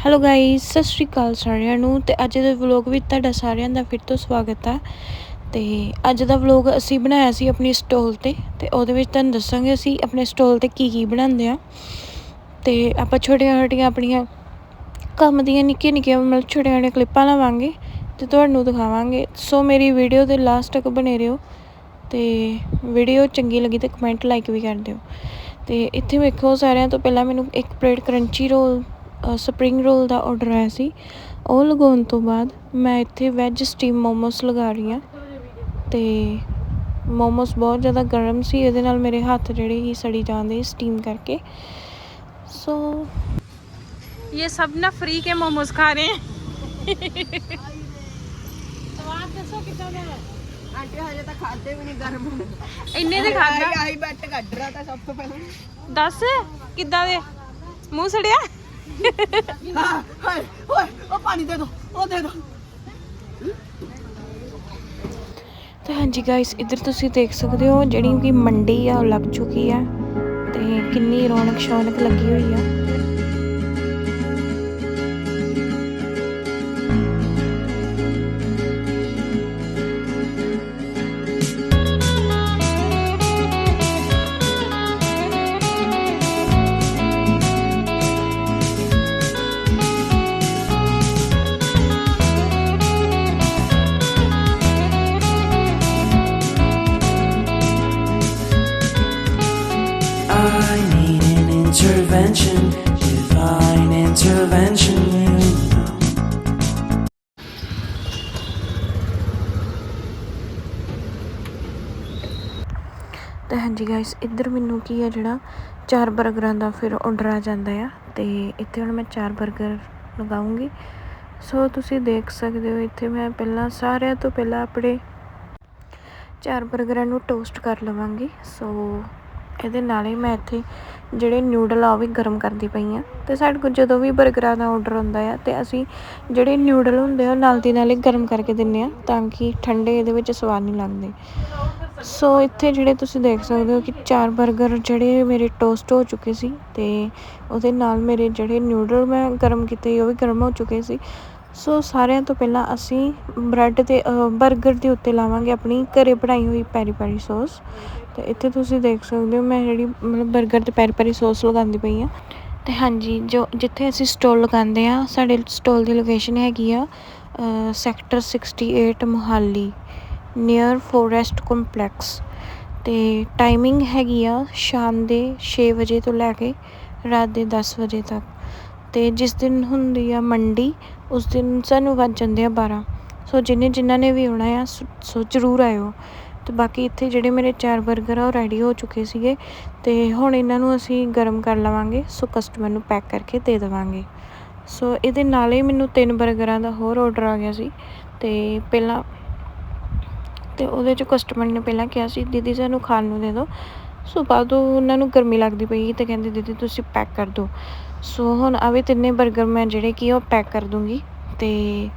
Hello guys ਸਤਿ ਸ਼੍ਰੀ ਅਕਾਲ ਸਾਰਿਆਂ ਨੂੰ ਤੇ ਅੱਜ ਦੇ ਵਲੌਗ ਵਿੱਚ ਤੁਹਾਡਾ ਸਾਰਿਆਂ ਦਾ ਫਿਰ ਤੋਂ ਸਵਾਗਤ ਹੈ ਤੇ ਅੱਜ ਦਾ ਵਲੌਗ ਅਸੀਂ ਬਣਾਇਆ ਸੀ ਆਪਣੀ ਸਟੋਲ ਤੇ ਤੇ ਉਹਦੇ ਵਿੱਚ ਤੁਹਾਨੂੰ ਦੱਸਾਂਗੇ ਅਸੀਂ ਆਪਣੇ ਸਟੋਲ ਤੇ ਕੀ ਕੀ ਬਣਾਉਂਦੇ ਆ। ਤੇ ਆਪਾਂ ਛੋਟੀਆਂ ਛੋਟੀਆਂ ਆਪਣੀਆਂ ਕੰਮ ਦੀਆਂ ਨਿੱਕੀਆਂ ਨਿੱਕੀਆਂ ਮਤਲਬ ਛੋਟੀਆਂ ਛੋਟੀਆਂ ਕਲਿੱਪਾਂ ਲਾਵਾਂਗੇ ਤੇ ਤੁਹਾਨੂੰ ਦਿਖਾਵਾਂਗੇ। ਸੋ ਮੇਰੀ ਵੀਡੀਓ ਦੇ ਲਾਸਟ ਤੱਕ ਬਣੇ ਰਹੋ ਤੇ ਵੀਡੀਓ ਚੰਗੀ ਲੱਗੀ ਤੇ ਕਮੈਂਟ ਲਾਈਕ ਵੀ ਕਰ ਦਿਓ। ਤੇ ਇੱਥੇ ਵੇਖੋ ਸਾਰਿਆਂ ਤੋਂ ਪਹਿਲਾਂ ਮੈਨੂੰ ਇੱਕ plate crunchy roll spring roll ਦਾ ਆਰਡਰ ਆਇਆ ਸੀ ਉਹ ਲਗਾਉਣ ਤੋਂ ਬਾਅਦ ਮੈਂ ਇੱਥੇ ਵੈਜ ਸਟੀਮ ਮੋਮੋਸ ਲਗਾ ਰਹੀ ਹਾਂ ਤੇ ਮੋਮੋਸ ਬਹੁਤ ਜ਼ਿਆਦਾ ਗਰਮ ਸੀ ਇਹਦੇ ਨਾਲ ਮੇਰੇ ਹੱਥ ਜਿਹੜੇ ਹੀ ਸੜੀ ਜਾਂਦੇ ਸਟੀਮ ਕਰਕੇ ਸੋ ये सब ना फ्री के मोमोज खा रहे हैं ਆਂਟੀ ਹਜੇ ਤਾਂ ਖਾਦੇ ਵੀ ਨਹੀਂ ਗਰਮ ਇੰਨੇ ਦੇ ਖਾਦਾ ਆਈ ਬੱਟ ਕੱਢ ਰਾ ਤਾਂ ਸਭ ਤੋਂ ਪਹਿਲਾਂ ਦੱਸ ਕਿੱਦਾਂ ਦੇ ਮੂੰਹ ਸੜਿਆ ਹਾਂ ਹਾਏ ਓਏ ਉਹ ਪਾਣੀ ਦੇ ਦੋ ਉਹ ਦੇ ਦੋ ਤੇ ਹਾਂਜੀ ਗਾਇਸ ਇੱਧਰ ਤੁਸੀਂ ਦੇਖ ਸਕਦੇ ਹੋ ਜਿਹੜੀ ਕਿ ਮੰਡੀ ਆ, ਉਹ ਲੱਗ ਚੁੱਕੀ ਆ ਤੇ ਕਿੰਨੀ ਰੌਣਕ ਸ਼ੌਨਕ ਲੱਗੀ ਹੋਈ ਆ। intervention, divine intervention, ਤਾਂ ਹਾਂਜੀ ਗਾਇਸ ਇੱਧਰ ਮੈਨੂੰ ਕੀ ਆ ਜਿਹੜਾ ਚਾਰ 버ਗਰਾਂ ਦਾ ਫਿਰ ਆਰਡਰ ਆ ਜਾਂਦਾ ਆ ਤੇ ਇੱਥੇ ਹੁਣ ਮੈਂ ਚਾਰ 버ਗਰ ਲਗਾਉਂਗੀ ਸੋ ਤੁਸੀਂ ਦੇਖ ਸਕਦੇ ਹੋ ਇੱਥੇ ਮੈਂ ਪਹਿਲਾਂ ਸਾਰਿਆਂ ਤੋਂ ਪਹਿਲਾਂ ਆਪਣੇ ਚਾਰ 버ਗਰਾਂ ਨੂੰ ਟੋਸਟ ਕਰ ਲਵਾਂਗੀ। ਸੋ ਇਹਦੇ ਨਾਲ ਹੀ ਮੈਂ ਇੱਥੇ ਜਿਹੜੇ ਨਿਊਡਲ ਆ ਉਹ ਵੀ ਗਰਮ ਕਰਦੀ ਪਈ ਆ ਤੇ ਸਾਡੇ ਕੋਲ ਜਦੋਂ ਵੀ 버ਗਰਾਂ ਦਾ ਆਰਡਰ ਹੁੰਦਾ ਆ ਤੇ ਅਸੀਂ ਜਿਹੜੇ ਨਿਊਡਲ ਹੁੰਦੇ ਆ ਨਾਲ ਦੀ ਨਾਲ ਹੀ ਗਰਮ ਕਰਕੇ ਦਿੰਨੇ ਆ ਤਾਂ ਕਿ ਠੰਡੇ ਇਹਦੇ ਵਿੱਚ ਸਵਾਦ ਨਹੀਂ ਲੱਗਦੇ। ਸੋ ਇੱਥੇ ਜਿਹੜੇ ਤੁਸੀਂ ਦੇਖ ਸਕਦੇ ਹੋ ਕਿ ਚਾਰ 버ਗਰ ਜਿਹੜੇ ਮੇਰੇ ਟੋਸਟ ਹੋ ਚੁੱਕੇ ਸੀ ਤੇ ਉਹਦੇ ਨਾਲ ਮੇਰੇ ਜਿਹੜੇ ਨਿਊਡਲ ਮੈਂ ਗਰਮ ਕੀਤੇ ਉਹ ਵੀ ਗਰਮ ਹੋ ਚੁੱਕੇ ਸੀ। ਸੋ ਸਾਰਿਆਂ ਤੋਂ ਪਹਿਲਾਂ ਅਸੀਂ ਬ੍ਰੈਡ ਤੇ 버ਗਰ ਦੇ ਉੱਤੇ ਲਾਵਾਂਗੇ ਆਪਣੀ ਘਰੇ ਬਣਾਈ ਹੋਈ ਪੈਰੀ ਪੈਰੀ ਸੌਸ ਤੇ ਇੱਥੇ ਤੁਸੀਂ ਦੇਖ ਸਕਦੇ ਹੋ, ਮੈਂ ਜਿਹੜੀ ਮਤਲਬ 버ਗਰ ਤੇ ਪੈਰੀ ਪੈਰੀ ਸੌਸ ਲਗਾਉਂਦੀ ਪਈ ਆ ਤੇ ਹਾਂਜੀ, ਜੋ ਜਿੱਥੇ ਅਸੀਂ ਸਟੋਲ ਲਗਾਉਂਦੇ ਆ ਸਾਡੇ ਸਟੋਲ ਦੀ ਲੋਕੇਸ਼ਨ ਹੈਗੀ ਆ sector 68 Mohali near forest complex ਤੇ ਟਾਈਮਿੰਗ ਹੈਗੀ ਆ ਸ਼ਾਮ ਦੇ 6 ਵਜੇ ਤੋਂ ਲੈ ਕੇ ਰਾਤ ਦੇ 10 ਵਜੇ ਤੱਕ। ਤੇ ਜਿਸ ਦਿਨ ਹੁੰਦੀ ਆ ਮੰਡੀ, ਉਸ ਦਿਨ ਸਾਨੂੰ ਵੱਜ ਜਾਂਦੇ ਆ 12 ਸੋ ਜਿਹਨੇ ਜਿਨ੍ਹਾਂ ਨੇ ਵੀ ਆਉਣਾ ਆ ਸੋ ਜ਼ਰੂਰ ਆਇਓ। ਅਤੇ ਬਾਕੀ ਇੱਥੇ ਜਿਹੜੇ ਮੇਰੇ ਚਾਰ ਬਰਗਰ ਆ, ਉਹ ਰੈਡੀ ਹੋ ਚੁੱਕੇ ਸੀਗੇ ਅਤੇ ਹੁਣ ਇਹਨਾਂ ਨੂੰ ਅਸੀਂ ਗਰਮ ਕਰ ਲਵਾਂਗੇ, ਸੋ ਕਸਟਮਰ ਨੂੰ ਪੈਕ ਕਰਕੇ ਦੇ ਦੇਵਾਂਗੇ। ਸੋ ਇਹਦੇ ਨਾਲ ਹੀ ਮੈਨੂੰ ਤਿੰਨ ਬਰਗਰਾਂ ਦਾ ਹੋਰ ਔਡਰ ਆ ਗਿਆ ਸੀ ਅਤੇ ਪਹਿਲਾਂ ਅਤੇ ਉਹਦੇ ਚ ਕਸਟਮਰ ਨੇ ਪਹਿਲਾਂ ਕਿਹਾ ਸੀ, ਦੀਦੀ ਸਾਨੂੰ ਖਾਣ ਨੂੰ ਦੇ ਦਿਉ ਸੋ ਬਾਅਦੋਂ ਉਹਨਾਂ ਨੂੰ ਗਰਮੀ ਲੱਗਦੀ ਪਈ ਅਤੇ ਕਹਿੰਦੇ, ਦੀਦੀ ਤੁਸੀਂ ਪੈਕ ਕਰ ਦਿਉ ਸੋ ਹੁਣ ਆਵੇ ਤਿੰਨੇ ਬਰਗਰ ਮੈਂ ਜਿਹੜੇ ਕੀ ਉਹ ਪੈਕ ਕਰ ਦੂੰਗੀ ਅਤੇ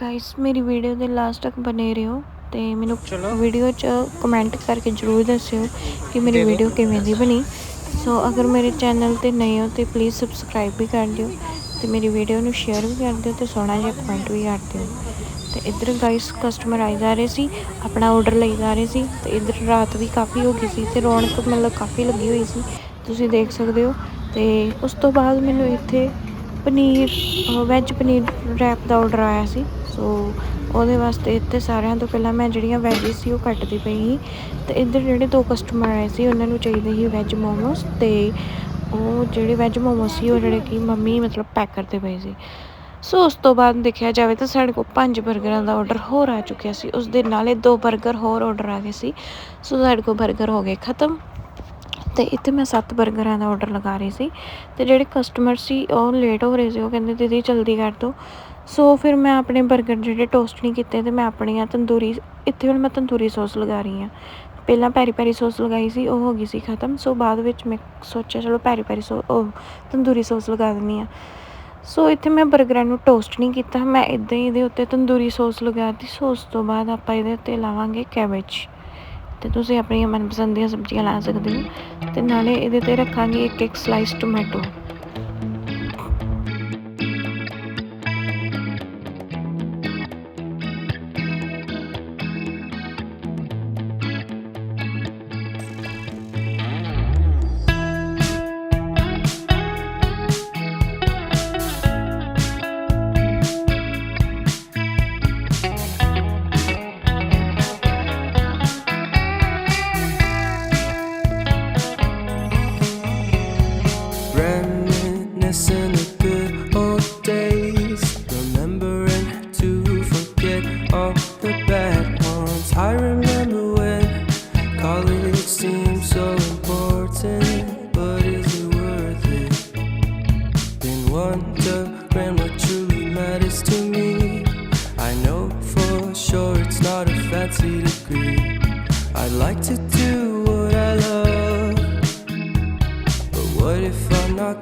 ਗਾਈਸ ਮੇਰੀ ਵੀਡੀਓ ਦੇ ਲਾਸਟ ਤੱਕ ਬਣੇ ਰਹੇ। ਹੋ ਤੇ ਮੈਨੂੰ ਵੀਡੀਓ 'ਚ ਕਮੈਂਟ ਕਰਕੇ ਜਰੂਰ ਦੱਸਿਓ ਕਿ ਮੇਰੀ ਵੀਡੀਓ ਕਿਵੇਂ ਦੀ ਬਣੀ। ਸੋ ਅਗਰ ਮੇਰੇ ਚੈਨਲ ਤੇ ਨਏ ਹੋ ਤੇ ਪਲੀਜ਼ ਸਬਸਕ੍ਰਾਈਬ ਵੀ ਕਰ ਦਿਓ ਤੇ ਮੇਰੀ ਵੀਡੀਓ ਨੂੰ ਸ਼ੇਅਰ ਵੀ ਕਰ ਦਿਓ ਤੇ ਸੋਹਣਾ ਜਿਹਾ ਕਮੈਂਟ ਵੀ ਕਰ ਦਿਓ। ਤੇ ਇੱਧਰ ਗਾਇਸ ਕਸਟਮਰ ਆਈ ਜਾ ਰਹੇ ਸੀ ਆਪਣਾ ਆਰਡਰ ਲਈ ਜਾ ਰਹੇ ਸੀ ਤੇ ਇੱਧਰ ਰਾਤ ਵੀ ਕਾਫੀ ਹੋ ਗਈ ਸੀ ਤੇ ਰੌਣਕ ਮਤਲਬ ਕਾਫੀ ਲੱਗੀ ਹੋਈ ਸੀ। ਤੁਸੀਂ ਦੇਖ ਸਕਦੇ ਹੋ ਤੇ ਉਸ ਤੋਂ ਬਾਅਦ ਮੈਨੂੰ ਇੱਥੇ ਪਨੀਰ ਵੈਜ ਪਨੀਰ ਰੈਪ ਦਾ ਆਰਡਰ ਆਇਆ ਸੀ। ਸੋ ਉਹਦੇ ਵਾਸਤੇ ਇੱਥੇ ਸਾਰਿਆਂ ਤੋਂ ਪਹਿਲਾਂ ਮੈਂ ਜਿਹੜੀਆਂ ਵੈਜਿਸ ਸੀ ਉਹ ਕੱਟਦੀ ਪਈ ਸੀ। ਤੇ ਇੱਧਰ ਜਿਹੜੇ ਦੋ ਕਸਟਮਰ ਆਏ ਸੀ, ਉਹਨਾਂ ਨੂੰ ਚਾਹੀਦੇ ਸੀ ਵੈਜ ਮੋਮੋਸ ਤੇ ਉਹ ਜਿਹੜੇ ਵੈਜ ਮੋਮੋਸ ਸੀ, ਉਹ ਜਿਹੜੇ ਕਿ ਮੰਮੀ ਮਤਲਬ ਪੈਕ ਕਰਦੇ ਪਈ ਸੀ। ਸੋ ਉਸ ਤੋਂ ਬਾਅਦ ਦੇਖਿਆ ਜਾਵੇ ਤਾਂ ਸਾਡੇ ਕੋਲ ਪੰਜ 버ਗਰਾਂ ਦਾ ਆਰਡਰ ਹੋਰ ਆ ਚੁੱਕਿਆ ਸੀ। ਉਸ ਦੇ ਨਾਲੇ ਦੋ 버ਗਰ ਹੋਰ ਆਰਡਰ ਆ ਗਏ ਸੀ। ਸੋ ਸਾਡੇ ਕੋਲ 버ਗਰ ਹੋ ਗਏ ਖਤਮ। ਅਤੇ ਇੱਥੇ ਮੈਂ ਸੱਤ ਬਰਗਰਾਂ ਦਾ ਔਡਰ ਲਗਾ ਰਹੀ ਸੀ ਅਤੇ ਜਿਹੜੇ ਕਸਟਮਰ ਸੀ, ਉਹ ਲੇਟ ਹੋ ਰਹੇ ਸੀ। ਉਹ ਕਹਿੰਦੇ, ਦੀਦੀ, ਜਲਦੀ ਕਰ ਦਿਓ ਸੋ ਫਿਰ ਮੈਂ ਆਪਣੇ ਬਰਗਰ ਜਿਹੜੇ ਟੋਸਟ ਨਹੀਂ ਕੀਤੇ ਅਤੇ ਮੈਂ ਆਪਣੀਆਂ ਤੰਦੂਰੀ, ਇੱਥੇ ਹੁਣ ਮੈਂ ਤੰਦੂਰੀ ਸੌਸ ਲਗਾ ਰਹੀ ਹਾਂ। ਪਹਿਲਾਂ ਪੈਰੀ ਪੈਰੀ ਸੌਸ ਲਗਾਈ ਸੀ, ਉਹ ਹੋ ਗਈ ਸੀ ਖਤਮ। ਸੋ ਬਾਅਦ ਵਿੱਚ ਮੈਂ ਸੋਚਿਆ, ਚਲੋ ਪੈਰੀ ਪੈਰੀ ਸੌ ਉਹ ਤੰਦੂਰੀ ਸੌਸ ਲਗਾ ਦਿੰਦੀ ਹਾਂ। ਸੋ ਇੱਥੇ ਮੈਂ ਬਰਗਰਾਂ ਨੂੰ ਟੋਸਟ ਨਹੀਂ ਕੀਤਾ। ਮੈਂ ਇਦਾਂ ਹੀ ਇਹਦੇ ਉੱਤੇ ਤੰਦੂਰੀ ਸੌਸ ਲਗਾਤੀ ਸੌਸ ਤੋਂ ਬਾਅਦ ਆਪਾਂ ਇਹਦੇ ਉੱਤੇ ਲਾਵਾਂਗੇ ਕੈਬੇਜ ਤੇ ਤੁਸੀਂ ਆਪਣੀਆਂ ਮਨਪਸੰਦ ਦੀਆਂ ਸਬਜ਼ੀਆਂ ਲਾ ਸਕਦੇ ਹੋ ਤੇ ਨਾਲੇ ਇਹਦੇ ਤੇ ਰੱਖਾਂਗੇ ਇੱਕ ਇੱਕ slice tomato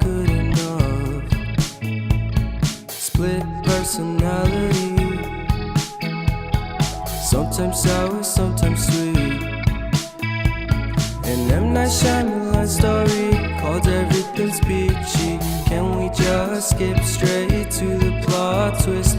good enough? Split personality. Sometimes sour, sometimes sweet. An M. Night Shyamalan story called Everything's Peachy. Can we just skip straight to the plot twist,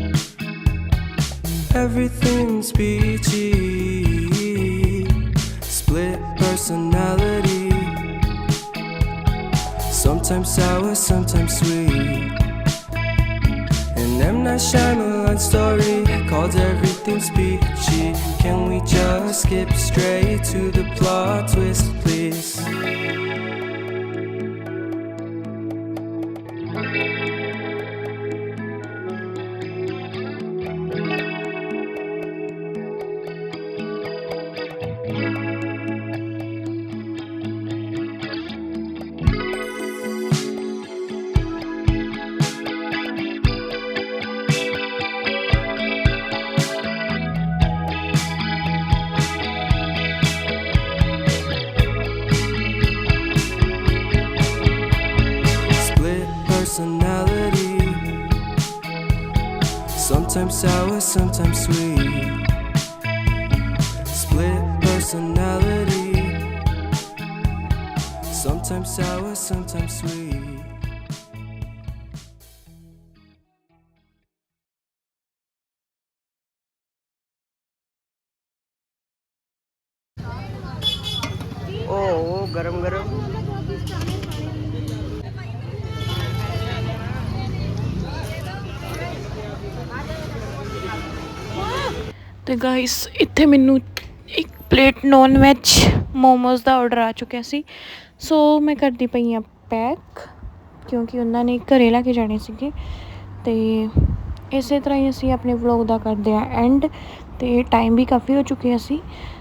Everything's peachy. Split personality. Sometimes sour, sometimes sweet. An M. Night Shyamalan story called Everything's Peachy. Can we just skip straight to the plot twist, please? Sometimes sour, sometimes sweet. Split personality. Sometimes sour, sometimes sweet. Oh, oh garam garam. ਤੇ guys ਇੱਥੇ ਮੈਨੂੰ ਇੱਕ plate non veg momos ਦਾ order ਆ ਚੁੱਕਿਆ ਸੀ। ਸੋ ਮੈਂ ਕਰਦੀ ਪਈ ਆ ਪੈਕ ਕਿਉਂਕਿ ਉਹਨਾਂ ਨੇ ਘਰੇ ਲੈ ਕੇ ਜਾਣੇ ਸੀਗੇ। ਤੇ ਇਸੇ ਤਰ੍ਹਾਂ ਹੀ ਅਸੀਂ ਆਪਣੇ ਵਲੌਗ ਦਾ ਕਰਦੇ ਆ ਐਂਡ ਤੇ ਟਾਈਮ ਵੀ ਕਾਫੀ ਹੋ ਚੁੱਕਿਆ ਸੀ।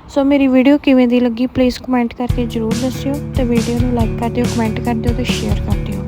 ਸੋ ਮੇਰੀ ਵੀਡੀਓ ਕਿਵੇਂ ਦੀ ਲੱਗੀ ਪਲੀਜ਼ ਕਮੈਂਟ ਕਰਕੇ ਜਰੂਰ ਦੱਸਿਓ। ਤੇ ਵੀਡੀਓ ਨੂੰ ਲਾਈਕ ਕਰ ਦਿਓ ਕਮੈਂਟ ਕਰ ਦਿਓ ਤੇ ਸ਼ੇਅਰ ਕਰ ਦਿਓ।